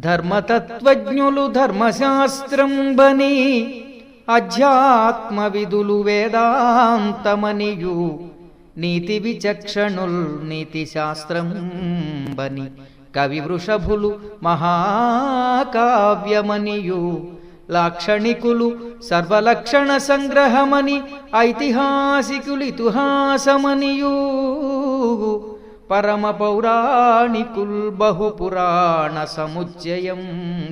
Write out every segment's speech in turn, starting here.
ధర్మతత్వజ్ఞులు ధర్మశాస్త్రంబని అధ్యాత్మవిధులు వేదాంతమనియు నీతి విచక్షణుల్ నీతి శాస్త్రంబని కవి వృషభులు మహాకావ్యమనియు లాక్షణికులు సర్వలక్షణ సంగ్రహమని ఐతిహాసికులు ఇతిహాసమనియూ పరమ పౌరాణికుల్ బహుపురాణ సముచ్చయం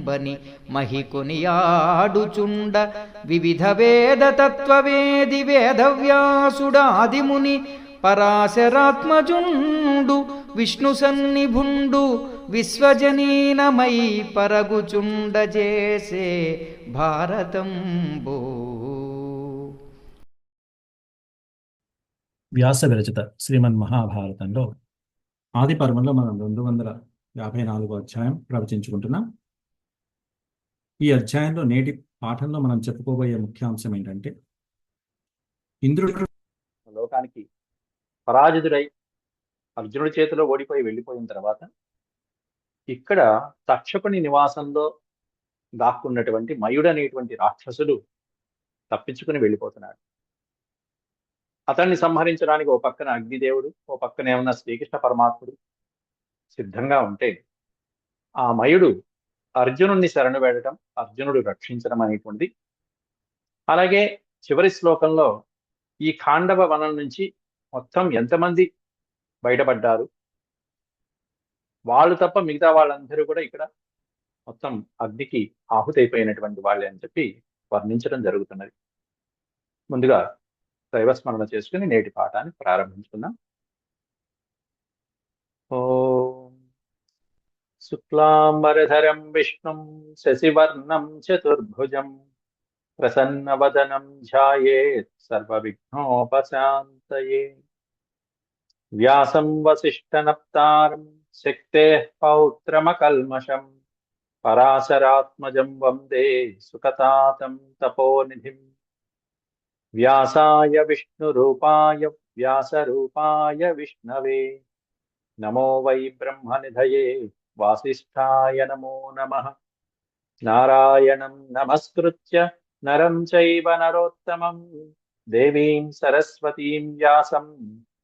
బని మహికొనియాడుచుండ వివిధ వేద తత్వవేది వేదవ్యాసుడాదిముని పరాశరాత్మజుండు విష్ణు సన్నిభుండు విశ్వజనీనమై పరగుచుండ చేసే భారతంబో. వ్యాస విరచిత శ్రీమన్ మహాభారతంలో ఆది పర్వంలో మనం రెండు వందల యాభై నాలుగో అధ్యాయం ప్రవచించుకుంటున్నాం. ఈ అధ్యాయంలో నేటి పాఠంలో మనం చెప్పుకోబోయే ముఖ్యాంశం ఏంటంటే ఇంద్రుడు లోకానికి పరాజితుడై అర్జునుడి చేతిలో ఓడిపోయి వెళ్ళిపోయిన తర్వాత ఇక్కడ తక్షకుని నివాసంలో దాక్కున్నటువంటి మయుడు అనేటువంటి రాక్షసుడు తప్పించుకుని వెళ్ళిపోతున్నాడు. అతన్ని సంహరించడానికి ఓ పక్కన అగ్నిదేవుడు ఓ పక్కన ఏమన్నా శ్రీకృష్ణ పరమాత్ముడు సిద్ధంగా ఉంటే ఆ మయుడు అర్జునుడిని శరణు వేడటం అర్జునుడు రక్షించడం అనేటువంటిది. అలాగే చివరి శ్లోకంలో ఈ ఖాండవ వనం నుంచి మొత్తం ఎంతమంది బయటపడ్డారు? వాళ్ళు తప్ప మిగతా వాళ్ళందరూ కూడా ఇక్కడ మొత్తం అగ్నికి ఆహుతైపోయినటువంటి వాళ్ళే అని చెప్పి వర్ణించడం జరుగుతున్నది. ముందుగా దైవస్మరణ చేసుకుని నేటి పాఠాన్ని ప్రారంభించుకుందాం. ఓం శుక్లాంబరధరం విష్ణుం శశివర్ణం చతుర్భుజం ప్రసన్నవదనం ధ్యాయేత్ సర్వవిఘ్నోపశాంతయే. వ్యాసం వసిష్ఠనప్తారం శక్తే పౌత్రమకల్మషం పరాశరాత్మజం వందే సుకతాతం తపోనిధిం వ్యాసాయ విష్ణురూపాయ వ్యాసరూపాయ విష్ణవే. నమో వై బ్రహ్మనిధయే. వాసిష్ఠాయ నమో नमः నారాయణం నమస్కృత్య నరం చైవ నరోత్తమం. దేవీం సరస్వతీం వ్యాసం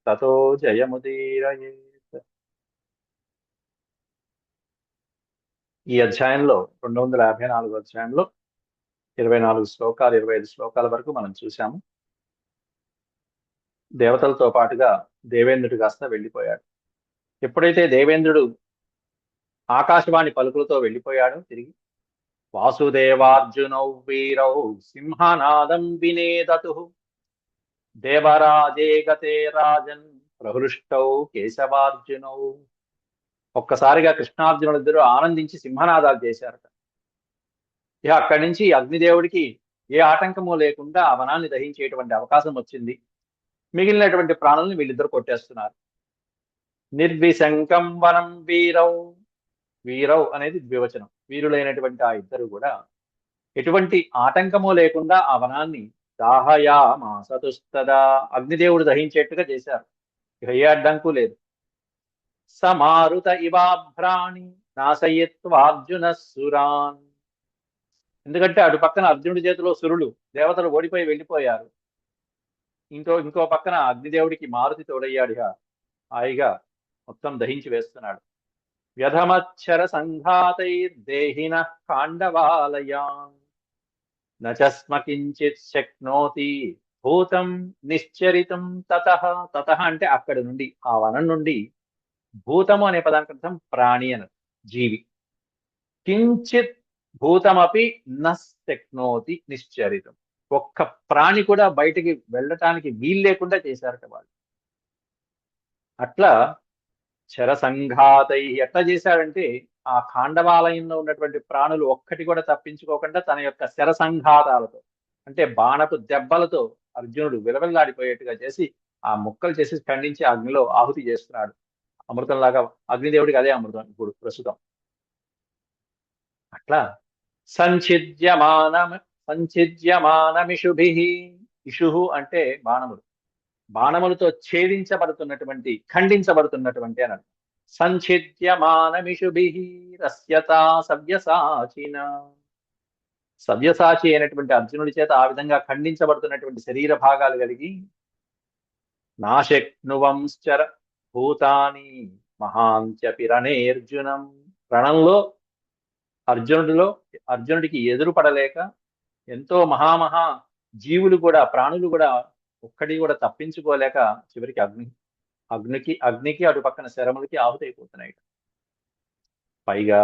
తతో జయముదీరయేత్. ఈ అధ్యాయంలో రెండు వందల యాభై నాలుగు అధ్యాయంలో ఇరవై నాలుగు శ్లోకాలు ఇరవై ఐదు శ్లోకాల వరకు మనం చూసాము దేవతలతో పాటుగా దేవేంద్రుడు కాస్త వెళ్ళిపోయాడు. ఎప్పుడైతే దేవేంద్రుడు ఆకాశవాణి పలుకులతో వెళ్ళిపోయాడో తిరిగి వాసుదేవార్జునౌ వీరౌ సింహనాదం వినేదతు దేవరాజే గతే రాజన్ ప్రహృష్టౌ కేశవార్జునౌ. ఒక్కసారిగా కృష్ణార్జునులిద్దరూ ఆనందించి సింహనాదాలు చేశారట. ఇక అక్కడి నుంచి అగ్నిదేవుడికి ఏ ఆటంకము లేకుండా ఆ వనాన్ని దహించేటువంటి అవకాశం వచ్చింది. మిగిలినటువంటి ప్రాణుల్ని వీళ్ళిద్దరు కొట్టేస్తున్నారు. నిర్విశంకం వనం వీరౌ వీరౌ అనేది ద్వివచనం. వీరులైనటువంటి ఆ ఇద్దరు కూడా ఎటువంటి ఆటంకము లేకుండా ఆ వనాన్ని దాహయా మాసతుస్తదా అగ్నిదేవుడు దహించేట్టుగా చేశారు. ఇక ఏ అడ్డంకు లేదు. సమారుత ఇవాభ్రాణి నాశయత్వార్జున సురాన్. ఎందుకంటే అటు పక్కన అర్జునుడి చేతిలో సురులు దేవతలు ఓడిపోయి వెళ్ళిపోయారు. ఇంకో ఇంకో పక్కన అగ్నిదేవుడికి మారుతి తోడయ్యాడిగా హాయిగా మొత్తం దహించి వేస్తున్నాడు. వ్యధమచ్చర సంఘాతైర్దేహిన కాండవాలయాన్ నచస్మ కించిత్ శక్నోతి భూతం నిశ్చరితం తత. తత అంటే అక్కడి నుండి ఆ వనం నుండి భూతము అనే పదానికి అర్థం ప్రాణి అన జీవి. కించిత్ భూతమపి నస్తెక్నోతి నిశ్చరితం. ఒక్క ప్రాణి కూడా బయటికి వెళ్ళటానికి వీలు లేకుండా చేశారట వాళ్ళు. అట్లా చరసంఘాతై ఎట్లా చేశాడంటే ఆ ఖాండవాలయంలో ఉన్నటువంటి ప్రాణులు ఒక్కటి కూడా తప్పించుకోకుండా తన యొక్క శరసంఘాతాలతో అంటే బాణపు దెబ్బలతో అర్జునుడు విలవిల్లాడిపోయేట్టుగా చేసి ఆ ముక్కలు చేసి ఖండించి అగ్నిలో ఆహుతి చేస్తున్నాడు. అమృతంలాగా అగ్నిదేవుడికి అదే అమృతం ఇప్పుడు ప్రస్తుతం. అట్లా. సంఛిద్యమాన సంఛిద్యమానమిషుభి. ఇషుహు అంటే బాణములు. బాణములతో ఛేదించబడుతున్నటువంటి ఖండించబడుతున్నటువంటి అని అర్థం. సంఛిద్యమానమిషుభిః రస్యతా సవ్యసాచిన. సవ్యసాచి అయినటువంటి అర్జునుడి చేత ఆ విధంగా ఖండించబడుతున్నటువంటి శరీర భాగాలు కలిగి నాశక్నువంశ్చర భూతాని మహాంత్యపి రణేర్జునం రణంలో అర్జునుడిలో అర్జునుడికి ఎదురు పడలేక ఎంతో మహామహా జీవులు కూడా ప్రాణులు కూడా ఒక్కడి కూడా తప్పించుకోలేక చివరికి అగ్ని అగ్నికి అగ్నికి అటు పక్కన శరములకి ఆహుతైపోతున్నాయి. పైగా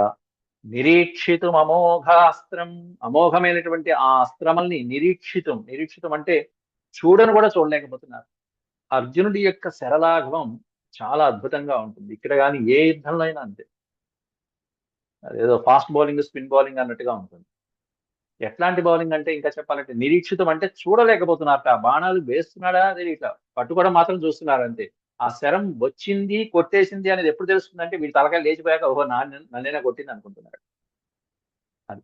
నిరీక్షితం అమోఘాస్త్రం అమోఘమైనటువంటి ఆ అస్త్రమల్ని నిరీక్షితం నిరీక్షితం అంటే చూడను కూడా చూడలేకపోతున్నారు. అర్జునుడి యొక్క శరలాఘవం చాలా అద్భుతంగా ఉంటుంది. ఇక్కడ కానీ ఏ యుద్ధంలో అయినా అంతే. అదేదో ఫాస్ట్ బౌలింగ్ స్పిన్ బౌలింగ్ అన్నట్టుగా ఉంటుంది. ఎట్లాంటి బౌలింగ్ అంటే ఇంకా చెప్పాలంటే నిరీక్షితం అంటే చూడలేకపోతున్నారట. ఆ బాణాలు వేస్తున్నాడా? తెలియట పట్టుకోవడం మాత్రం చూస్తున్నారు అంతే. ఆ శరం వచ్చింది కొట్టేసింది అనేది ఎప్పుడు తెలుస్తుందంటే వీడి తలకాయ లేచిపోయాక ఓహో నా నన్నైనా కొట్టింది అనుకుంటున్నాడు. అది.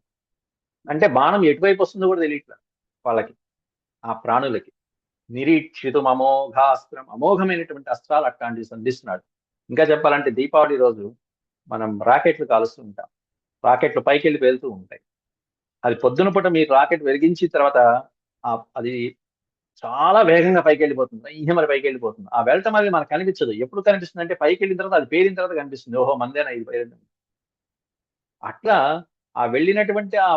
అంటే బాణం ఎటువైపు వస్తుందో కూడా తెలియట్లా వాళ్ళకి ఆ ప్రాణులకి. నిరీక్షితం అమోఘాస్త్రం అమోఘమైనటువంటి అస్త్రాలు అట్లాంటివి సంధిస్తున్నాడు. ఇంకా చెప్పాలంటే దీపావళి రోజు మనం రాకెట్లు కాలుస్తూ ఉంటాం. రాకెట్లు పైకి వెళ్ళి వెళ్తూ ఉంటాయి. అది పొద్దున పూట మీరు రాకెట్ వెలిగించిన తర్వాత అది చాలా వేగంగా పైకి వెళ్ళిపోతుంది ఈ మరి పైకి వెళ్ళిపోతుంది ఆ వెళ్ళటం అనేది మనకు కనిపించదు. ఎప్పుడు కనిపిస్తుంది అంటే పైకి వెళ్ళిన తర్వాత అది పేరిన తర్వాత కనిపిస్తుంది. ఓహో మందేనా ఇది పేరింది అట్లా ఆ వెళ్ళినటువంటి ఆ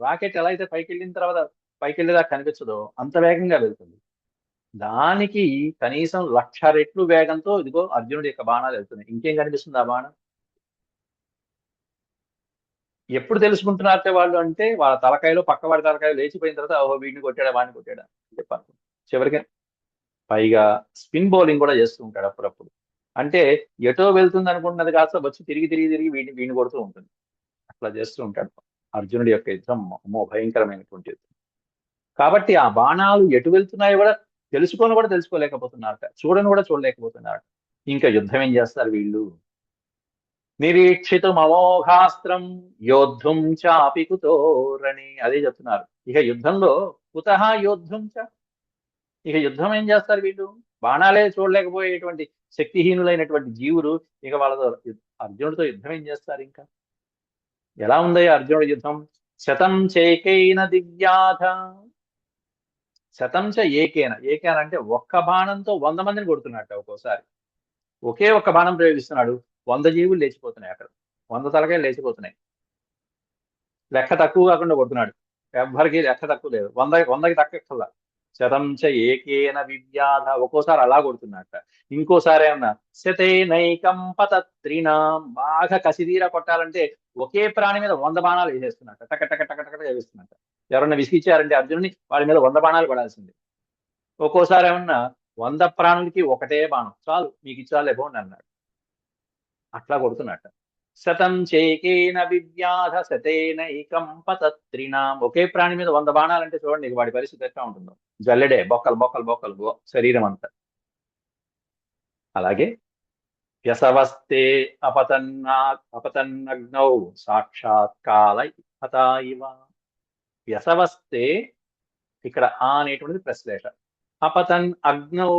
రాకెట్ ఎలా అయితే పైకి వెళ్ళిన తర్వాత పైకి వెళ్ళేదాకా కనిపించదో అంత వేగంగా వెళ్తుంది. దానికి కనీసం లక్ష రెట్లు వేగంతో ఇదిగో అర్జునుడి యొక్క బాణాలు వెళ్తున్నాయి. ఇంకేం కనిపిస్తుంది ఆ బాణం? ఎప్పుడు తెలుసుకుంటున్నారంటే వాళ్ళు అంటే వాళ్ళ తలకాయలో పక్కవాడి తలకాయలు లేచిపోయిన తర్వాత ఓహో వీడిని కొట్టాడా వాడిని కొట్టాడా అని చెప్పాను చివరికి పైగా స్పిన్ బౌలింగ్ కూడా చేస్తూ ఉంటాడు అప్పుడప్పుడు. అంటే ఎటో వెళ్తుంది అనుకుంటున్నది కాస్త వచ్చి తిరిగి తిరిగి తిరిగి వీడిని వీడిని కొడుతూ ఉంటుంది. అట్లా చేస్తూ ఉంటాడు అర్జునుడి యొక్క యుద్ధం అమ్మో భయంకరమైనటువంటి యుద్ధం. కాబట్టి ఆ బాణాలు ఎటు వెళ్తున్నాయో కూడా తెలుసుకొని కూడా తెలుసుకోలేకపోతున్నారట చూడని కూడా చూడలేకపోతున్నారట ఇంకా యుద్ధం ఏం చేస్తారు వీళ్ళు? నిరీక్షితం అమోఘాస్త్రం యోద్ధుం చాపి కుతోరణి అదే చెప్తున్నారు. ఇక యుద్ధంలో కుతహ యోద్ధుం చ. ఇక యుద్ధం ఏం చేస్తారు వీళ్ళు? బాణాలే చూడలేకపోయేటువంటి శక్తిహీనులైనటువంటి జీవులు ఇక వాళ్ళతో అర్జునుడితో యుద్ధం ఏం చేస్తారు ఇంకా? ఎలా ఉంది అర్జునుడి యుద్ధం? శతం చేకైన దివ్యాధ. శతం చ ఏకేన. ఏకేన అంటే ఒక్క బాణంతో వంద మందిని కొడుతున్నట్ట ఒక్కోసారి. ఒకే ఒక్క బాణం ప్రయోగిస్తున్నాడు. వంద జీవులు లేచిపోతున్నాయి అక్కడ. వంద తలకాయలు లేచిపోతున్నాయి. లెక్క తక్కువ కాకుండా కొడుతున్నాడు. ఎవ్వరికి లెక్క తక్కువ లేదు. వంద వందకి తక్కువ శతం చ ఏకేన వివ్యాధ. ఒక్కోసారి అలా కొడుతున్నట్ట ఇంకోసారి ఏమన్నా శతే నైకం పతత్రినాం బాగా కసిదీర కొట్టాలంటే ఒకే ప్రాణి మీద వంద బాణాలు వేసేస్తున్నట్ట టక టక టక టక వేస్తున్నట్ట ఎవరన్నా విసిగిచ్చారంటే అర్జునుని వాడి మీద వంద బాణాలు పడాల్సింది. ఒక్కోసారి ఏమన్నా వంద ప్రాణులకి ఒకటే బాణం. చాలు మీకు ఇచ్చాలే పోండి అన్నాడు. అట్లా కొడుతున్నట్ట. శతం చేకేన వివ్యాధ శతేనైకం పతత్రినాం ఒకే ప్రాణి మీద వంద బాణాలంటే చూడండి వాడి పరిస్థితి ఎట్లా ఉంటుందో. జల్లెడే బొక్కలు బొక్కలు బొక్కలు శరీరం అంతా. అలాగే వ్యసవస్తే అపతన్నా అపతన్నగ్నౌ సాక్షాత్ కాల హతా వ్యసవస్తే ఇక్కడ ఆ అనేటువంటిది ప్రశ్లేష. అపతన్ అగ్నౌ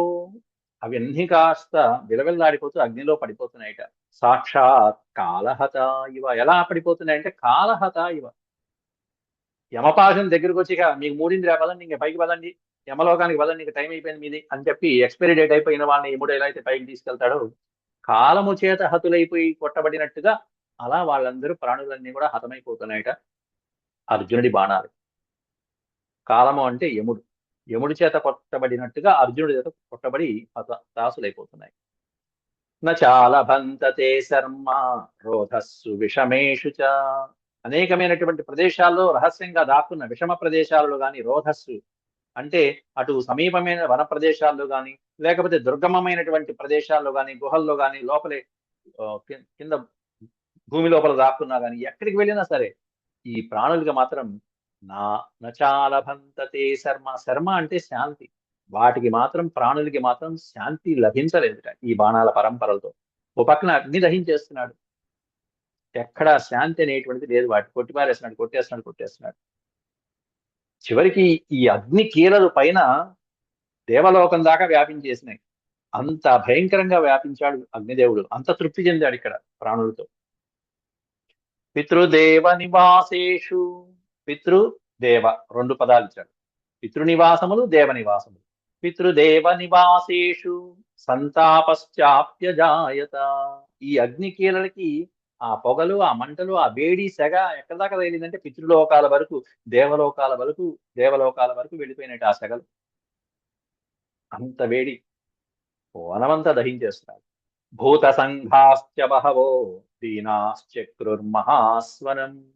అవన్నీ కాస్త విలవిల్లాడిపోతూ అగ్నిలో పడిపోతున్నాయట. సాక్షాత్ కాలహత ఇవ. ఎలా పడిపోతున్నాయంటే కాలహత ఇవ. యమపాశం దగ్గరకు వచ్చి మీకు మూడింది పదండి ఇంకా పైకి పదండి. యమలోకానికి పదండి ఇంకా టైం అయిపోయింది మీది అని చెప్పి ఎక్స్పైరీ డేట్ అయిపోయిన వాళ్ళని ఎముడు ఎలా అయితే పైకి తీసుకెళ్తాడో కాలము చేత హతులైపోయి కొట్టబడినట్టుగా అలా వాళ్ళందరూ ప్రాణులన్నీ కూడా హతమైపోతున్నాయట అర్జునుడి బాణాలు. కాలము అంటే యముడు. యముడి చేత కొట్టబడినట్టుగా అర్జునుడి చేత కొట్టబడి హత దాసులైపోతున్నాయి బంతతే శర్మ రోధస్సు విషమేషు చ. అనేకమైనటువంటి ప్రదేశాల్లో రహస్యంగా దాక్కున్న విషమ ప్రదేశాలలో గాని రోధస్సు అంటే అటు సమీపమైన వన ప్రదేశాల్లో గాని లేకపోతే దుర్గమమైనటువంటి ప్రదేశాల్లో కానీ గుహల్లో గాని లోపలే కింద భూమి లోపల దాక్కున్నా కానీ ఎక్కడికి వెళ్ళినా సరే ఈ ప్రాణులకి మాత్రం నా నచాలభంతతే శర్మ. శర్మ అంటే శాంతి. వాటికి మాత్రం ప్రాణులకి మాత్రం శాంతి లభించలేదుట ఈ బాణాల పరంపరలతో. ఓ పక్కన అగ్ని దహించేస్తున్నాడు. ఎక్కడ శాంతి అనేటువంటిది లేదు. వాటి కొట్టిపారేస్తున్నాడు కొట్టేస్తున్నాడు కొట్టేస్తున్నాడు. చివరికి ఈ అగ్ని కీలలు పైన దేవలోకం దాకా వ్యాపించేసినాయి. అంత భయంకరంగా వ్యాపించాడు అగ్నిదేవుడు. అంత తృప్తి చెందాడు ఇక్కడ ప్రాణులతో. పితృదేవ నివాసేషు. పితృ దేవ రెండు పదాలు ఇచ్చాడు. పితృనివాసములు దేవ నివాసములు పితృదేవ నివాసేషు సంతాపశ్చాప్యజాయత ఈ అగ్నికీలలకి ఆ పొగలు ఆ మంటలు ఆ వేడి సెగ ఎక్కడి దాకా తగిలిందంటే పితృలోకాల వరకు దేవలోకాల వరకు దేవలోకాల వరకు వెళ్ళిపోయినట్టు ఆ సెగలు. అంత వేడి. వనమంతా దహించేస్తారు. భూత సంఘాశ్చ బహవో దీనాశ్చక్రుర్మహాస్వనం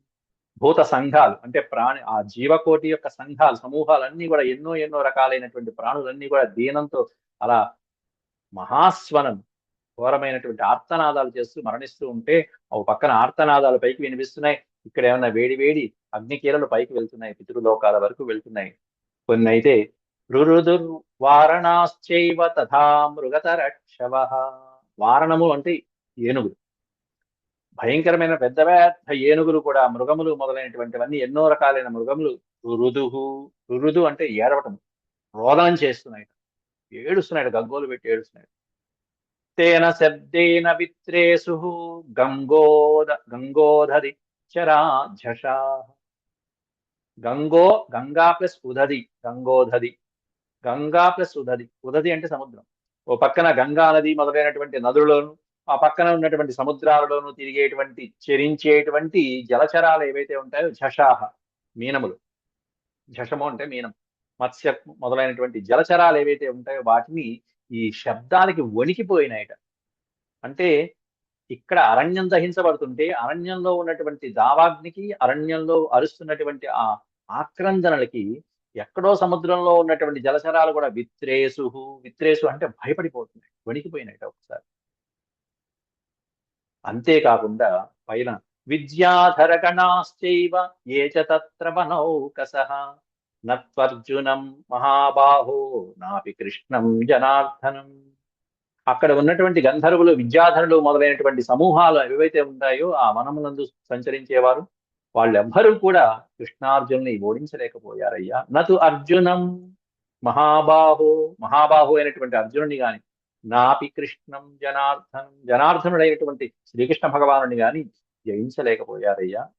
భూత సంఘాలు అంటే ప్రాణి ఆ జీవకోటి యొక్క సంఘాలు సమూహాలన్నీ కూడా ఎన్నో ఎన్నో రకాలైనటువంటి ప్రాణులన్నీ కూడా దీనంతో అలా మహాస్వనం ఘోరమైనటువంటి ఆర్తనాదాలు చేస్తూ మరణిస్తూ ఉంటే ఒక పక్కన ఆర్తనాదాలు పైకి వినిపిస్తున్నాయి. ఇక్కడ ఏమన్నా వేడి వేడి అగ్నికీలలు పైకి వెళ్తున్నాయి పితృలోకాల వరకు వెళ్తున్నాయి. కొన్ని అయితే రురుదుర్వారణాశ్చైవ తథా మృగతరక్షవ. వారణము అంటే ఏనుగులు భయంకరమైన పెద్ద పెద్ద ఏనుగులు కూడా మృగములు మొదలైనటువంటివన్నీ ఎన్నో రకాలైన మృగములు రుదుహు రురుదు అంటే ఏడవటం రోదనం చేస్తున్నాయి. ఏడుస్తున్నాడు గంగోలు పెట్టి ఏడుస్తున్నాడు తేన శబ్దేన విత్రేసు గంగోద గంగోధరి చరా ఝషా గంగో గంగా ప్లస్ ఉదది గంగోధది గంగా ప్లస్ ఉదది ఉదది అంటే సముద్రం. ఓ పక్కన గంగా నది మొదలైనటువంటి నదులను ఆ పక్కన ఉన్నటువంటి సముద్రాలలోనూ తిరిగేటువంటి చెరించేటువంటి జలచరాలు ఏవైతే ఉంటాయో ఝషాహ మీనములు. ఝషము అంటే మీనం. మత్స్య మొదలైనటువంటి జలచరాలు ఏవైతే ఉంటాయో వాటిని ఈ శబ్దాలకి వణికిపోయినాయట. అంటే ఇక్కడ అరణ్యం దహించబడుతుంటే అరణ్యంలో ఉన్నటువంటి దావాగ్నికి అరణ్యంలో అరుస్తున్నటువంటి ఆ ఆక్రందనలకి ఎక్కడో సముద్రంలో ఉన్నటువంటి జలచరాలు కూడా విత్రేసు విత్రేసు అంటే భయపడిపోతున్నాయి వణికిపోయినాయట ఒకసారి. అంతేకాకుండా పైన విద్యాధరగణాశ్చైవ ఏ చ తత్ర నత్వర్జునం మహాబాహో నాపి కృష్ణం జనార్దనం. అక్కడ ఉన్నటువంటి గంధర్వులు విద్యాధరులు మొదలైనటువంటి సమూహాలు ఏవైతే ఉంటాయో ఆ వనములందు సంచరించేవారు వాళ్ళెవ్వరూ కూడా కృష్ణార్జునుని ఓడించలేకపోయారయ్యా. నతు అర్జునం మహాబాహో మహాబాహు అయినటువంటి అర్జునుని గాని నాపి కృష్ణం జనార్దనం. జనార్దనుడైనటువంటి శ్రీకృష్ణ భగవానుని గాని జయించలేకపోయారయ్యా.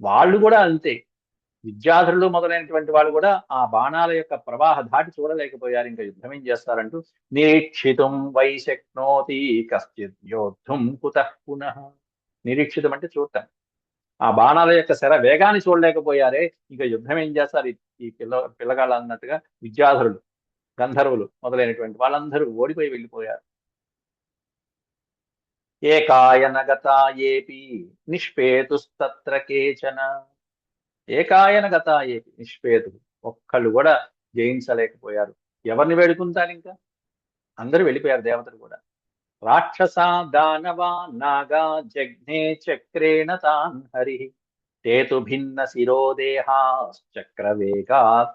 వాళ్ళు కూడా అంతే. విద్యాధరులు మొదలైనటువంటి వాళ్ళు కూడా ఆ బాణాల యొక్క ప్రవాహ దాటి చూడలేకపోయారు. ఇంకా యుద్ధం ఏం చేస్తారంటూ నిరీక్షితం వై శక్నోతి కశ్చిత్ యోద్ధం కుత పునః. నిరీక్షితం అంటే చూడటం. ఆ బాణాల యొక్క శర వేగాన్ని చూడలేకపోయారే. ఇంకా యుద్ధం ఏం చేస్తారు? ఈ- ఈ పిల్ల పిల్లగాళ్ళు అన్నట్టుగా విద్యాధరులు. గంధర్వులు మొదలైనటువంటి వాళ్ళందరూ ఓడిపోయి వెళ్ళిపోయారు. ఏకాయన గత ఏపి నిష్పేతుస్తత్ర కేచన. ఏకాయన గత ఏపి నిష్పేతు ఒక్కళ్ళు కూడా జయించలేకపోయారు. ఎవరిని వేడుకుంటారు ఇంకా? అందరూ వెళ్ళిపోయారు దేవతలు కూడా. రాక్షస దానవ నాగా జగ్నే చక్రేణ తాన్ హరి. తేతు భిన్న శిరోదేహాశ్చక్రవేగా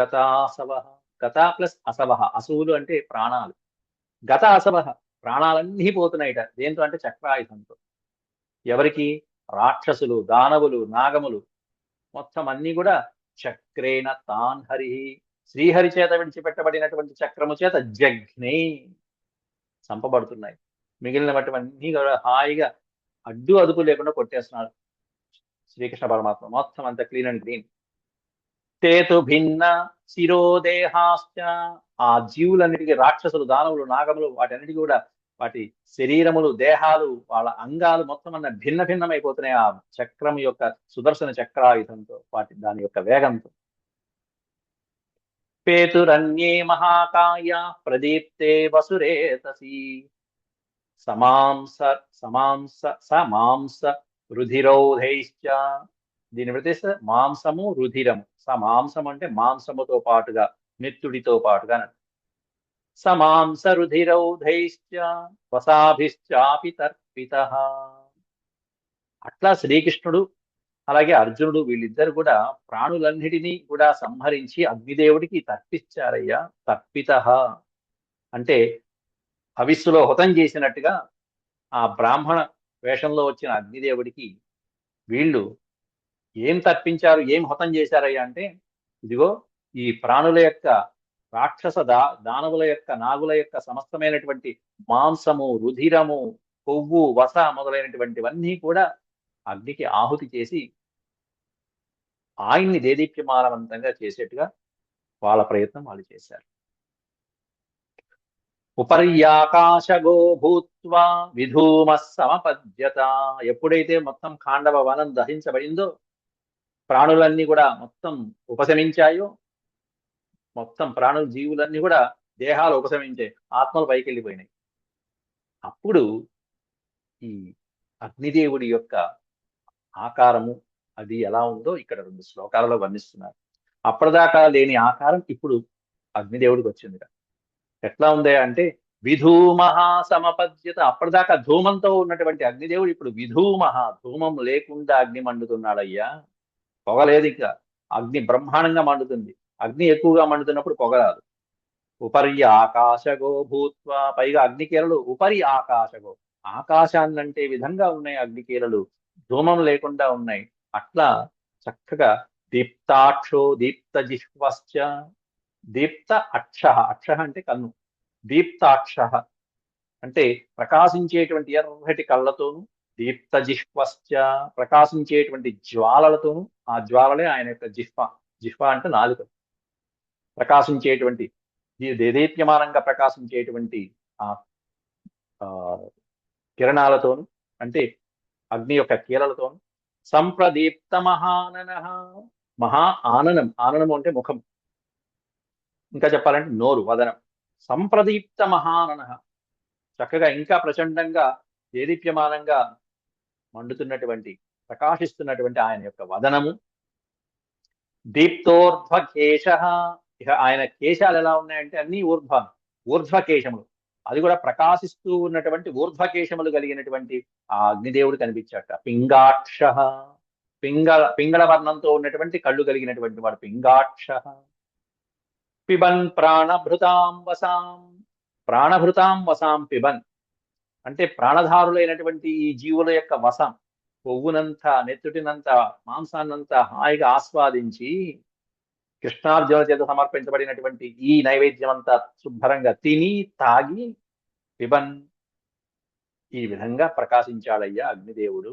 గతాసవ గత ప్లస్ అసవహ అసువులు అంటే ప్రాణాలు. గత అసవహ ప్రాణాలన్నీ పోతున్నాయిట. దేంతో అంటే చక్రాయుధంతో. ఎవరికి? రాక్షసులు దానవులు నాగములు. మొత్తం అన్ని కూడా చక్రేణ తాన్ హరి. శ్రీహరి చేత విడిచిపెట్టబడినటువంటి చక్రము చేత జగ్నే చంపబడుతున్నాయి. మిగిలినటువంటివన్నీ కూడా హాయిగా అడ్డు అదుపు లేకుండా కొట్టేస్తున్నారు శ్రీకృష్ణ పరమాత్మ. మొత్తం అంత క్లీన్ అండ్ గ్రీన్ తేతు భిన్న శిరోదేహాశ్చ. ఆ జీవులన్నిటికీ రాక్షసులు దానవులు నాగములు వాటన్నిటికీ కూడా వాటి శరీరములు దేహాలు వాళ్ళ అంగాలు మొత్తం అన్న భిన్న భిన్నమైపోతున్నాయి ఆ చక్రం యొక్క సుదర్శన చక్రాయుధంతో వాటి దాని యొక్క వేగంతో. పేతురన్యే మహాకాయ ప్రదీప్తే వసురేతసి. సమాంస సమాంస సమాంస రుధిరౌధైశ్చ. దీని ప్రతి మాంసము రుధిరము. సమాంసం అంటే మాంసముతో పాటుగా మిత్రుడితో పాటుగా అన్నట్టు. సమాంస రుధిరౌధైశ్చ వసాభిశ్చాపి తర్పిత అట్లా శ్రీకృష్ణుడు అలాగే అర్జునుడు వీళ్ళిద్దరు కూడా ప్రాణులన్నిటినీ కూడా సంహరించి అగ్నిదేవుడికి తర్పిచ్చారయ్యా తర్పిత అంటే హవిస్సులో హుతం చేసినట్టుగా ఆ బ్రాహ్మణ వేషంలో వచ్చిన అగ్నిదేవుడికి వీళ్ళు ఏం తప్పించారు ఏం హతం చేశారయ్యా అంటే ఇదిగో ఈ ప్రాణుల యొక్క రాక్షస దా దానవుల యొక్క నాగుల యొక్క సమస్తమైనటువంటి మాంసము రుధిరము కొవ్వు వస మొదలైనటువంటివన్నీ కూడా అగ్నికి ఆహుతి చేసి ఆయన్ని దేదీప్యమానవంతంగా చేసేట్టుగా వాళ్ళ ప్రయత్నం వాళ్ళు చేశారు. ఉపర్యాకాశగో భూత్వా విధూమ సమపద్యత ఎప్పుడైతే మొత్తం ఖాండవ వనం దహించబడిందో ప్రాణులన్నీ కూడా మొత్తం ఉపశమించాయో మొత్తం ప్రాణుల జీవులన్నీ కూడా దేహాలు ఉపశమించాయి ఆత్మలు పైకి వెళ్ళిపోయినాయి అప్పుడు ఈ అగ్నిదేవుడి యొక్క ఆకారము అది ఎలా ఉందో ఇక్కడ రెండు శ్లోకాలలో వర్ణిస్తున్నారు. అప్పటిదాకా లేని ఆకారం ఇప్పుడు అగ్నిదేవుడికి వచ్చింది ఎట్లా ఉంది అంటే విధూమహ సమపద్యత అప్పటిదాకా ధూమంతో ఉన్నటువంటి అగ్నిదేవుడు ఇప్పుడు విధూమహ ధూమం లేకుండా అగ్ని మండుతున్నాడయ్యా. పొగలేదు ఇంకా. అగ్ని బ్రహ్మాండంగా మండుతుంది. అగ్ని ఎక్కువగా మండుతున్నప్పుడు పొగ రాదు ఉపరి ఆకాశగో భూత్వ పైగా అగ్నికీలలు ఉపరి ఆకాశగో. ఆకాశాన్నంటే విధంగా ఉన్నాయి అగ్నికీలలు ధూమం లేకుండా ఉన్నాయి. అట్లా చక్కగా దీప్తాక్షో దీప్త జిహ్వశ్చ దీప్త అక్ష. అక్ష అంటే కన్ను. దీప్తాక్ష అంటే ప్రకాశించేటువంటి ఎర్రటి కళ్ళతోను దీప్త జిహ్వశ్చ ప్రకాశించేటువంటి జ్వాలలతోను ఆ జ్వాలలే ఆయన యొక్క జిహ్వ. జిహ్వ అంటే నాలుక. ప్రకాశించేటువంటి దేదీప్యమానంగా ప్రకాశించేటువంటి ఆ ఆ, కిరణాలతోను అంటే అగ్ని యొక్క కీలలతోను. సంప్రదీప్త మహానన మహా ఆననం. ఆననం అంటే ముఖం. ఇంకా చెప్పాలంటే నోరు వదనం. సంప్రదీప్త మహానన చక్కగా ఇంకా ప్రచండంగా దేదీప్యమానంగా మండుతున్నటువంటి ప్రకాశిస్తున్నటువంటి ఆయన యొక్క వదనము. దీప్తోర్ధ్వ కేశ ఇక ఆయన కేశాలు ఎలా ఉన్నాయంటే అన్ని ఊర్ధ్వ ఊర్ధ్వకేశములు. అది కూడా ప్రకాశిస్తూ ఉన్నటువంటి ఊర్ధ్వకేశములు కలిగినటువంటి ఆ అగ్నిదేవుడు కనిపించాట. పింగాక్ష. పింగళ పింగళ వర్ణంతో ఉన్నటువంటి కళ్ళు కలిగినటువంటి వాడు పింగాక్ష. పిబన్ ప్రాణభృతాం వసాం. ప్రాణభృతాం వసాం పిబన్. అంటే ప్రాణధారులైనటువంటి ఈ జీవుల యొక్క వశం కొవ్వునంత నెత్తుటినంత మాంసాన్నంత హాయిగా ఆస్వాదించి కృష్ణార్జున చేత సమర్పించబడినటువంటి ఈ నైవేద్యం అంతా శుభ్రంగా తిని తాగి పిబన్ ఈ విధంగా ప్రకాశించాడయ్యా అగ్నిదేవుడు.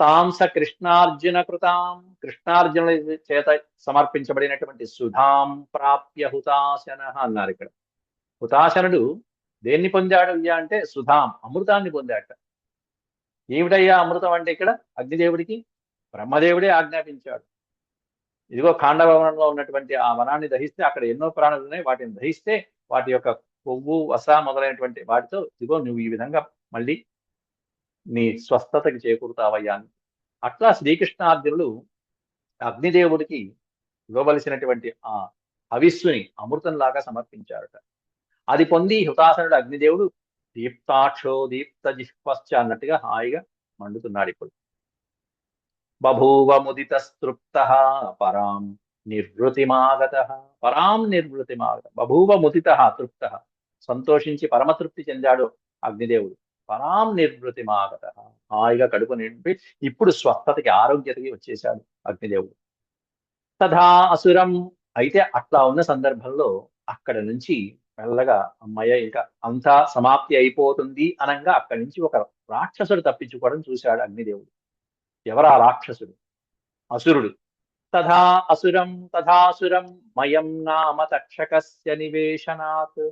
తాంస కృష్ణార్జున కృతాం కృష్ణార్జునుల చేత సమర్పించబడినటువంటి సుధాం ప్రాప్య హుతాశన అన్నారు ఇక్కడ. హుతాశనుడు దేన్ని పొందాడు అయ్యా అంటే సుధాం అమృతాన్ని పొందాట ఏమిటయ్యా అమృతం అంటే ఇక్కడ? అగ్నిదేవుడికి? బ్రహ్మదేవుడే ఆజ్ఞాపించాడు. ఇదిగో కాండభవనంలో ఉన్నటువంటి ఆ వనాన్ని దహిస్తే అక్కడ ఎన్నో ప్రాణులు ఉన్నాయి. వాటిని దహిస్తే వాటి యొక్క కొవ్వు వస మొదలైనటువంటి వాటితో ఇదిగో నువ్వు ఈ విధంగా మళ్ళీ నీ స్వస్థతకి చేకూరుతావయ్యా అని. అట్లా శ్రీకృష్ణార్జునులు అగ్నిదేవుడికి ఇవ్వవలసినటువంటి ఆ హవిస్సుని అమృతంలాగా సమర్పించారట అది పొంది హుతాసనుడు అగ్నిదేవుడు దీప్తాక్షో దీప్త జిహ్వశ్చ అన్నట్టుగా హాయిగా మండుతున్నాడు ఇప్పుడు. బభూవముదిత స్తృప్త పరాం నిర్వృతిమాగత పరాం నిర్వృతిమాగత బభూవముదిత తృప్త సంతోషించి పరమతృప్తి చెందాడు అగ్నిదేవుడు. పరాం నిర్వృతిమాగత హాయిగా కడుపు నింపి ఇప్పుడు స్వస్థతకి ఆరోగ్యతకి వచ్చేశాడు అగ్నిదేవుడు. తథా అసురం అయితే అట్లా ఉన్న సందర్భంలో అక్కడ నుంచి మెల్లగా అమ్మయ్య ఇంకా అంతా సమాప్తి అయిపోతుంది అనంగా అక్కడి నుంచి ఒక రాక్షసుడు తప్పించుకోవడం చూశాడు అగ్నిదేవుడు. ఎవరా రాక్షసుడు? అసురుడు. తథా అసురం తథాసురం మయం నామ తక్షకస్య నివేశనాత్.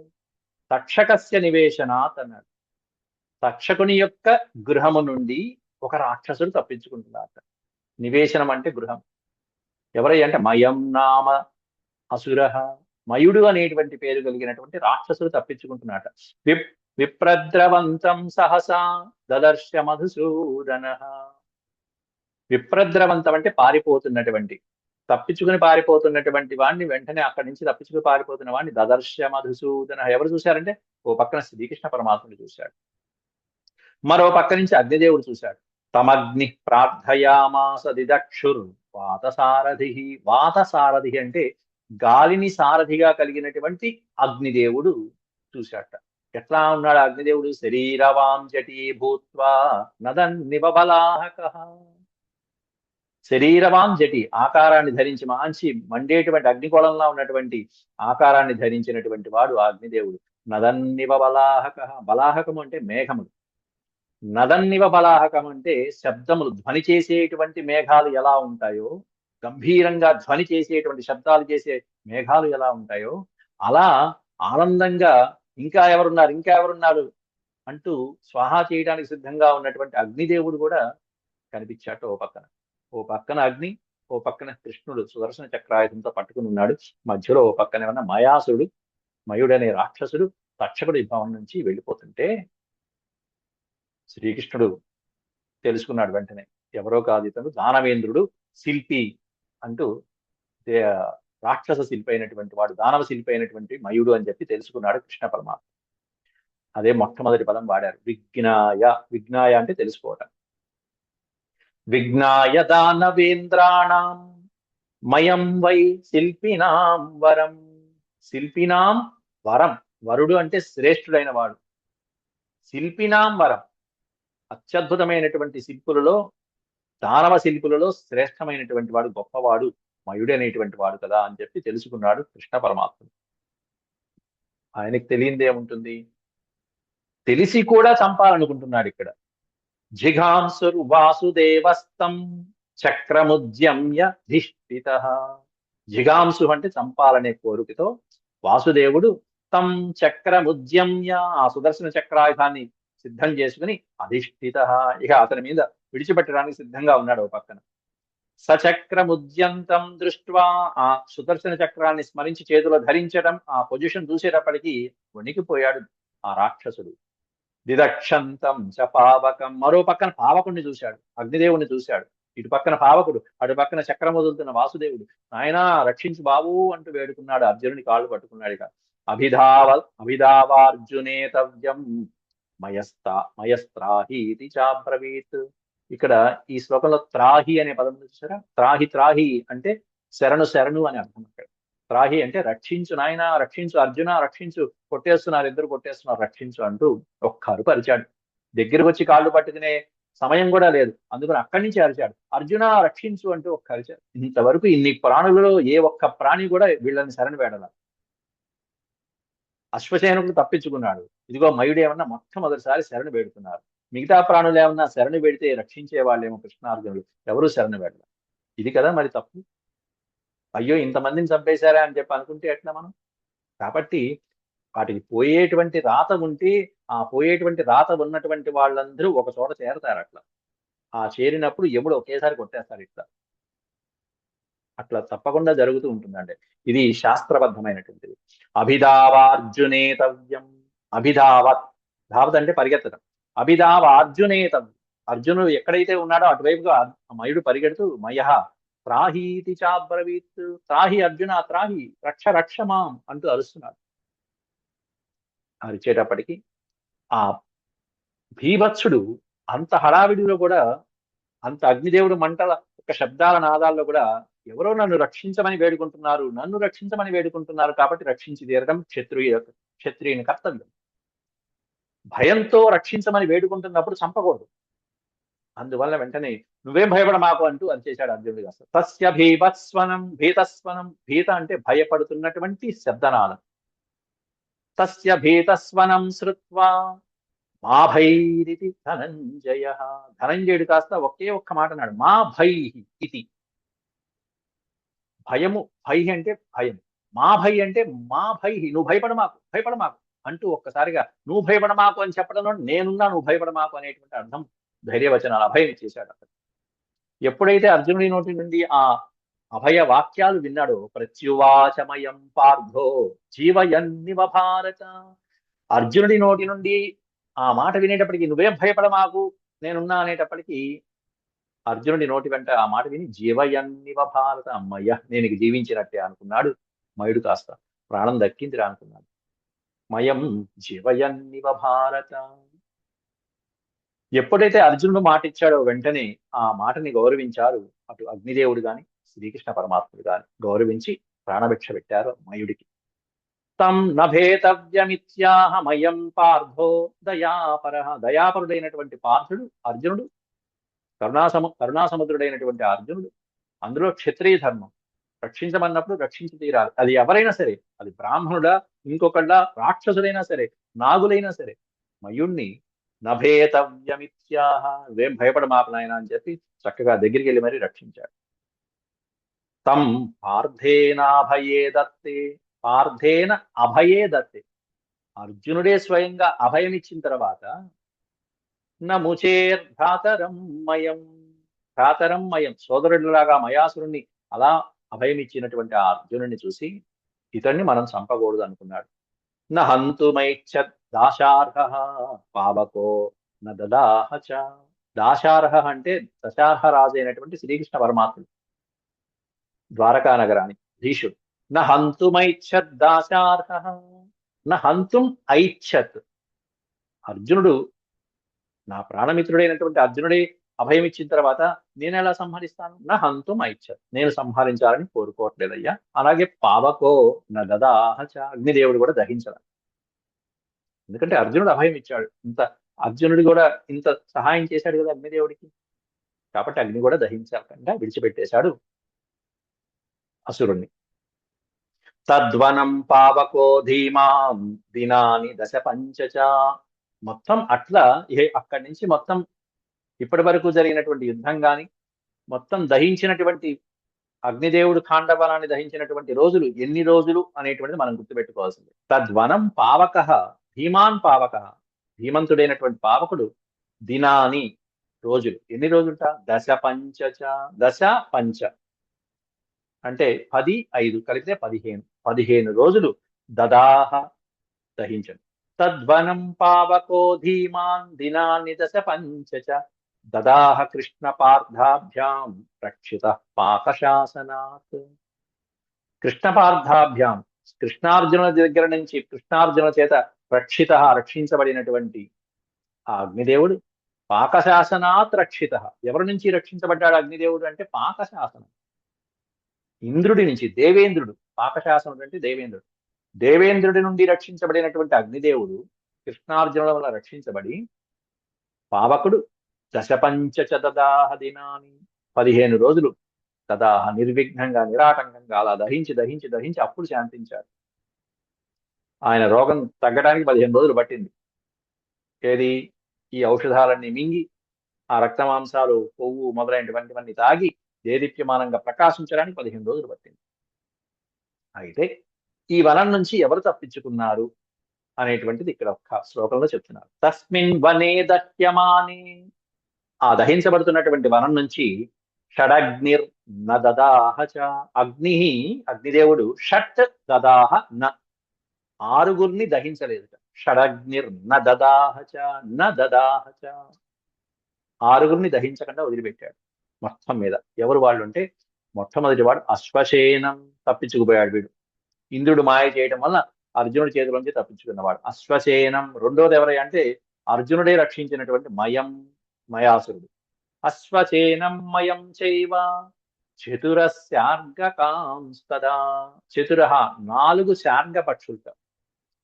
తక్షకస్య నివేశనాత్ అన్నాడు. తక్షకుని యొక్క గృహము నుండి ఒక రాక్షసుడు తప్పించుకుంటున్నాడు నివేశనం అంటే గృహం. ఎవరై అంటే మయం నామ అసుర. మయుడు అనేటువంటి పేరు కలిగినటువంటి రాక్షసుడు తప్పించుకుంటున్నాట. విప్ విప్రద్రవంతం సహసా దదర్శ మధుసూదన. విప్రద్రవంతం అంటే పారిపోతున్నటువంటి తప్పించుకుని పారిపోతున్నటువంటి వాడిని వెంటనే అక్కడి నుంచి తప్పించుకుని పారిపోతున్న వాడిని దదర్శ మధుసూదన. ఎవరు చూశారంటే ఓ పక్కన శ్రీకృష్ణ పరమాత్ముడు చూశాడు. మరో పక్క నుంచి అగ్నిదేవుడు చూశాడు. తమగ్ని ప్రార్థయామాస దిదక్షుర్ వాతసారథి. వాతసారథి అంటే గాలిని సారథిగా కలిగినటువంటి అగ్నిదేవుడు చూశాట ఎట్లా ఉన్నాడు అగ్నిదేవుడు? శరీరవాం జటీ భూత్వా నదన్ నిబలాహక జటి ఆకారాన్ని ధరించి మాంచి మండేటువంటి అగ్నికోళంలో ఉన్నటువంటి ఆకారాన్ని ధరించినటువంటి వాడు అగ్నిదేవుడు. నదన్నివ బలాహక బలాహకము అంటే మేఘములు. నదన్నివ బలాహకం అంటే శబ్దములు ధ్వని చేసేటువంటి మేఘాలు ఎలా ఉంటాయో గంభీరంగా ధ్వని చేసేటువంటి శబ్దాలు చేసే మేఘాలు ఎలా ఉంటాయో అలా ఆనందంగా ఇంకా ఎవరున్నారు ఇంకా ఎవరున్నారు అంటూ స్వాహా చేయడానికి సిద్ధంగా ఉన్నటువంటి అగ్నిదేవుడు కూడా కనిపించాట ఓ పక్కన. ఓ పక్కన అగ్ని ఓ పక్కన కృష్ణుడు సుదర్శన చక్రాయుధంతో పట్టుకుని ఉన్నాడు. మధ్యలో ఓ పక్కన ఏమన్నా మయాసుడు మయుడనే రాక్షసుడు తక్షకుడి భవనం నుంచి వెళ్ళిపోతుంటే శ్రీకృష్ణుడు తెలుసుకున్నాడు వెంటనే. ఎవరో కాదు ఇతను దానవేంద్రుడు శిల్పి అంటూ రాక్షస శిల్పి అయినటువంటి వాడు దానవ శిల్పి అయినటువంటి మయుడు అని చెప్పి తెలుసుకున్నాడు కృష్ణ పరమాత్మ. అదే మొట్టమొదటి పదం వాడారు. విజ్ఞాయ విజ్ఞాయ అంటే తెలుసుకోవటం. విజ్ఞాయ దానవేంద్రాణం మయం వై శిల్పినాం వరం. శిల్పినాం వరం. వరుడు అంటే శ్రేష్ఠుడైన వాడు. శిల్పినాం వరం. అత్యద్భుతమైనటువంటి శిల్పులలో దానవ శిల్పులలో శ్రేష్టమైనటువంటి వాడు గొప్పవాడు మయుడు అనేటువంటి వాడు కదా అని చెప్పి తెలుసుకున్నాడు కృష్ణ పరమాత్ముడు ఆయనకి తెలియంది ఏముంటుంది? తెలిసి కూడా చంపాలనుకుంటున్నాడు ఇక్కడ. జిఘాంసురు వాసుదేవస్తం చక్రముద్యమ్య ధిష్ఠిత. జిగాంసు అంటే చంపాలనే కోరికతో వాసుదేవుడు తం చక్రముద్యమ్య ఆ సుదర్శన చక్రాయుధాన్ని సిద్ధం చేసుకుని అధిష్ఠిత. ఇక అతని మీద విడిచిపెట్టడానికి సిద్ధంగా ఉన్నాడు ఓ పక్కన. సచక్రముద్యంతం దృష్ట్వా ఆ సుదర్శన చక్రాన్ని స్మరించి చేతిలో ధరించడం ఆ పొజిషన్ చూసేటప్పటికీ వణికిపోయాడు ఆ రాక్షసుడు. దిదక్షంతం చ పావకం. మరో పక్కన పావకుడిని చూశాడు అగ్నిదేవుని చూశాడు. ఇటు పక్కన పావకుడు అటు పక్కన చక్రం వదులుతున్న వాసుదేవుడు. నాయనా రక్షించు బాబు అంటూ వేడుకున్నాడు అర్జునుని కాళ్ళు పట్టుకున్నాడు ఇక. అభిధావ అభిధావార్జునేతవ్యం మయస్తా మయస్త్రాహీతి చాబ్రవీత్. ఇక్కడ ఈ శ్లోకంలో త్రాహి అనే పదం చూసారా? త్రాహి త్రాహి అంటే శరణు శరణు అని అర్థం అక్కడ. త్రాహి అంటే రక్షించు నాయన రక్షించు అర్జున రక్షించు కొట్టేస్తున్నారు ఇద్దరు కొట్టేస్తున్నారు రక్షించు అంటూ ఒక్క అరుపు అరిచాడు దగ్గరకు వచ్చి కాళ్ళు పట్టుకునే సమయం కూడా లేదు. అందుకని అక్కడి నుంచి అరిచాడు. అర్జున రక్షించు అంటూ ఒక్క అరిచాడు. ఇంతవరకు ఇన్ని ప్రాణులలో ఏ ఒక్క ప్రాణి కూడా వీళ్ళని శరణు వేడల. అశ్వసేనుడు తప్పించుకున్నాడు. ఇదిగో మయుడు ఏమన్నా మొట్టమొదటిసారి శరణు వేడుతున్నారు మిగతా ప్రాణులు ఏమన్నా శరణి పెడితే రక్షించే వాళ్ళేమో కృష్ణార్జునులు. ఎవరు శరణి వేడల ఇది కదా మరి తప్పు? అయ్యో ఇంతమందిని చంపేశారా అని చెప్పి అనుకుంటే ఎట్లా మనం? కాబట్టి వాటికి పోయేటువంటి రాత ఉంటే ఆ పోయేటువంటి రాత ఉన్నటువంటి వాళ్ళందరూ ఒక చోట చేరతారు అట్లా. ఆ చేరినప్పుడు ఎముడు ఒకేసారి కొట్టేస్తారు ఇట్లా. అట్లా తప్పకుండా జరుగుతూ ఉంటుందండి. ఇది శాస్త్రబద్ధమైనటువంటిది. అభిధావార్జునేతవ్యం. అభిధావత్. ధావత్ అంటే పరిగెత్తడం. అభిధావ అర్జునేతం అర్జునుడు ఎక్కడైతే ఉన్నాడో అటువైపుగా మయుడు పరిగెడుతూ మయ త్రాహీతి చాబ్రవీత్ త్రాహి అర్జున త్రాహి రక్ష రక్ష మాం అంటూ అరుస్తున్నాడు. అరిచేటప్పటికి ఆ భీభత్సుడు అంత హడావిడిలో కూడా అంత అగ్నిదేవుడు మంటల యొక్క శబ్దాల నాదాల్లో కూడా ఎవరో నన్ను రక్షించమని వేడుకుంటున్నారు నన్ను రక్షించమని వేడుకుంటున్నారు కాబట్టి రక్షించి తీరడం క్షత్రియ క్షత్రియుని కర్తవ్యం. భయంతో రక్షించమని వేడుకుంటున్నప్పుడు చంపకూడదు. అందువల్ల వెంటనే నువ్వేం భయపడ మాకు అంటూ అని చేశాడు అర్జునుడు కాస్త. తస్య భీభత్స్వనం భీతస్వనం భీత అంటే భయపడుతున్నటువంటి శబ్దనాదం తస్య భీతస్వనం శ్రుత్వా మా భైరితి ధనంజయ. ధనంజయుడు కాస్త ఒకే ఒక్క మాట అన్నాడు. మా భై ఇది. భయము భై అంటే భయం. మా భై అంటే మా భై నువ్వు భయపడమాకు మాకు భయపడ మాకు. అంటూ ఒక్కసారిగా నువ్వు భయపడ మాకు అని చెప్పడంలో నేనున్నా నువ్వు భయపడ మాకు అనేటువంటి అర్థం ధైర్యవచనాలు అభయం ఇచ్చేశాడు అతను. ఎప్పుడైతే అర్జునుడి నోటి నుండి ఆ అభయ వాక్యాలు విన్నాడో ప్రత్యువాచమయం పార్థో జీవయన్నివ భారత. అర్జునుడి నోటి నుండి ఆ మాట వినేటప్పటికి నువ్వేం భయపడమాకు నేనున్నా అనేటప్పటికీ అర్జునుడి నోటి వెంట ఆ మాట విని జీవయన్నివ భారత అమ్మయ్య నేను జీవించినట్టే అనుకున్నాడు మయుడు కాస్త. ప్రాణం దక్కిందిరా అనుకున్నాడు. మయం జీవయన్నివ భారత. ఎప్పుడైతే అర్జునుడు మాట ఇచ్చాడో వెంటనే ఆ మాటని గౌరవించారు అటు అగ్నిదేవుడు గాని శ్రీకృష్ణ పరమాత్ముడు గాని గౌరవించి ప్రాణభిక్ష పెట్టారు మయుడికి. తం నభేతవ్యమిత్యాహ మయం పార్థో దయాపర. దయాపరుడైనటువంటి పార్థుడు అర్జునుడు కరుణాసమ కరుణాసముద్రుడైనటువంటి అర్జునుడు. అందులో క్షత్రియ ధర్మం. రక్షించమన్నప్పుడు రక్షించి తీరాలి. అది ఎవరైనా సరే అది బ్రాహ్మణుడా ఇంకొకళ్ళ రాక్షసుడైనా సరే నాగులైనా సరే మయుణ్ణి నభేతవ్యమిత్యాహ నువ్వేం భయపడ నాయన అని చెప్పి చక్కగా దగ్గరికి వెళ్ళి మరీ రక్షించాడు. తం పార్థేనాభయే దత్తే పార్థేన అభయే దత్తే అర్జునుడే స్వయంగా అభయం ఇచ్చిన తర్వాత నముచేర్ భ్రాతరం మయం భ్రాతరం మయం సోదరుడిలాగా మయాసురుణ్ణి అలా అభయం ఇచ్చినటువంటి ఆ అర్జునుడిని చూసి ఇతన్ని మనం చంపకూడదు అనుకున్నాడు. న దాశార్హ పావకో న చ దాశార్హ అంటే దశార్హ రాజు అయినటువంటి శ్రీకృష్ణ పరమాత్ముడు ద్వారకా నగరానికి భీషుడు న దాశార్హ న హంతుం ఐచ్ఛత్ అర్జునుడు నా ప్రాణమిత్రుడైనటువంటి అర్జునుడే అభయం ఇచ్చిన తర్వాత నేను ఎలా సంహరిస్తాను? నా హంతం ఐచ్ఛత్ నేను సంహరించాలని కోరుకోవట్లేదయ్యా. అలాగే పావకో నా దదాహచ అగ్నిదేవుడు కూడా దహించడం ఎందుకంటే అర్జునుడు అభయం ఇచ్చాడు. ఇంత అర్జునుడు కూడా ఇంత సహాయం చేశాడు కదా అగ్నిదేవుడికి. కాబట్టి అగ్ని కూడా దహించకుండా విడిచిపెట్టేశాడు అసురుణ్ణి. తద్వనం పావకో ధీమాం దినాని దశ పంచచ. మొత్తం అట్లా అక్కడి నుంచి మొత్తం ఇప్పటి వరకు జరిగినటువంటి యుద్ధం కానీ మొత్తం దహించినటువంటి అగ్నిదేవుడు ఖాండవనాన్ని దహించినటువంటి రోజులు ఎన్ని రోజులు అనేటువంటిది మనం గుర్తుపెట్టుకోవాల్సింది. తద్వనం పావక భీమాన్ పావక. భీమంతుడైనటువంటి పావకుడు దినాని రోజులు. ఎన్ని రోజులుట? దశ పంచచ దశ పంచ. అంటే పది ఐదు కలిపితే పదిహేను. పదిహేను రోజులు దదాహ దహించను తద్వనం పావకో ధీమాన్ దినాన్ని దశ పంచచ. దదాహ కృష్ణ పార్థాభ్యాం రక్షిత పాకశాసనాత్ కృష్ణ పార్థాభ్యాం కృష్ణార్జునుల దగ్గర నుంచి కృష్ణార్జున చేత రక్షిత రక్షించబడినటువంటి ఆ అగ్నిదేవుడు పాకశాసనాత్ రక్షిత. ఎవరి నుంచి రక్షించబడ్డాడు అగ్నిదేవుడు అంటే పాకశాసనం. ఇంద్రుడి నుంచి దేవేంద్రుడు పాకశాసనుడు అంటే దేవేంద్రుడు. దేవేంద్రుడి నుండి రక్షించబడినటువంటి అగ్నిదేవుడు కృష్ణార్జునుల వల్ల రక్షించబడి పావకుడు దశపంచచ దదాహ దినాని పదిహేను రోజులు తదాహ నిర్విఘ్నంగా నిరాటంకంగా అలా దహించి దహించి దహించి అప్పుడు శాంతించాడు ఆయన రోగం తగ్గడానికి పదిహేను రోజులు పట్టింది. ఏది? ఈ ఔషధాలన్నీ మింగి ఆ రక్తమాంసాలు కొవ్వు మొదలైనటువంటివన్నీ తాగి దేదీప్యమానంగా ప్రకాశించడానికి పదిహేను రోజులు పట్టింది. అయితే ఈ వనం నుంచి ఎవరు తప్పించుకున్నారు అనేటువంటిది ఇక్కడ ఒక శ్లోకంలో చెప్తున్నారు. తస్మిన్ వనే దహ్యమానే ఆ దహించబడుతున్నటువంటి వనం నుంచి షడగ్నిర్ న దదాహ చ. అగ్ని అగ్నిదేవుడు షట్ దదాహ న. ఆరుగురిని దహించలేదు షడగ్నిర్ న దదాహ చ న దదాహ చ. ఆరుగురిని దహించకుండా వదిలిపెట్టాడు మొత్తం మీద. ఎవరు వాళ్ళు అంటే మొట్టమొదటి వాడు అశ్వశేనం తప్పించుకుపోయాడు వీడు. ఇంద్రుడు మాయ చేయడం వల్ల అర్జునుడి చేతిలోంచి తప్పించుకున్నవాడు. అశ్వశేనం రెండోది ఎవరై అంటే అర్జునుడే రక్షించినటువంటి మయం. మయాసురుడు అశ్వచేనం మయం చైవ. చతురస్యార్గకాంస్తదా చతుర నాలుగు శార్గ పక్షులు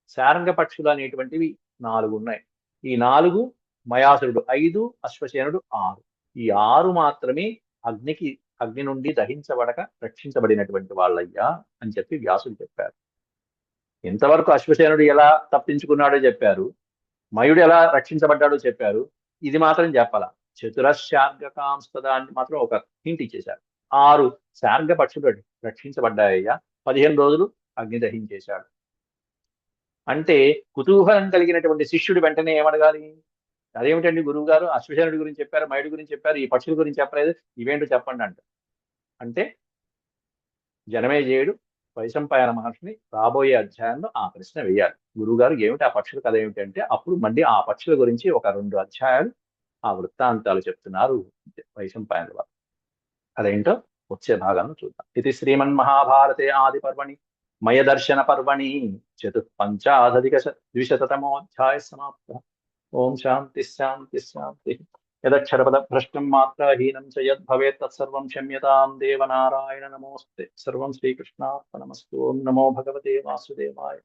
శార్గ పక్షులు అనేటువంటివి నాలుగు ఉన్నాయి. ఈ నాలుగు మయాసురుడు ఐదు అశ్వసేనుడు ఆరు. ఈ ఆరు మాత్రమే అగ్నికి అగ్ని నుండి దహించబడక రక్షించబడినటువంటి వాళ్ళయ్యా అని చెప్పి వ్యాసుడు చెప్పారు. ఇంతవరకు అశ్వసేనుడు ఎలా తప్పించుకున్నాడో చెప్పారు. మయుడు ఎలా రక్షించబడ్డాడో చెప్పారు. ఇది మాత్రం చెప్పాల. చతురశార్గకాంస్తద మాత్రం ఒక హింట్ ఇచ్చేశారు. ఆరు శార్గ పక్షులు రక్షించబడ్డాయ్యా. పదిహేను రోజులు అగ్ని దహించేశాడు. అంటే కుతూహలం కలిగినటువంటి శిష్యుడు వెంటనే ఏమడగాలి? అదేమిటండి గురువు గారు అశ్వశనుడి గురించి చెప్పారు మయుడి గురించి చెప్పారు ఈ పక్షుల గురించి చెప్పలేదు ఇవేంటో చెప్పండి అంట అంటే జనమేజయుడు వైశంపాయన మహర్షిని రాబోయే అధ్యాయంలో ఆ ప్రశ్న వేయాలి. గురువుగారు ఏమిటి ఆ పక్షుల కథ ఏమిటి అంటే అప్పుడు మళ్ళీ ఆ పక్షుల గురించి ఒక రెండు అధ్యాయాలు ఆ వృత్తాంతాలు చెప్తున్నారు వైశంపాయన వారు. అదేంటో వచ్చే భాగంలో చూద్దాం. ఇది శ్రీమన్ మహాభారతే ఆది పర్వణి మయదర్శన పర్వణి ద్విశతమో ద్విశతమోధ్యాయ సమాప్త. ఓం శాంతి శాంతి శాంతి. यदक्षरपदभ्रष्टं मात्राहीनं च यद् भवेत् क्षम्यता क्षम्यतां देवनारायण नमोस्ते सर्व श्रीकृष्णार्पणमस्तु। ओं नमो भगवते वासुदेवाय।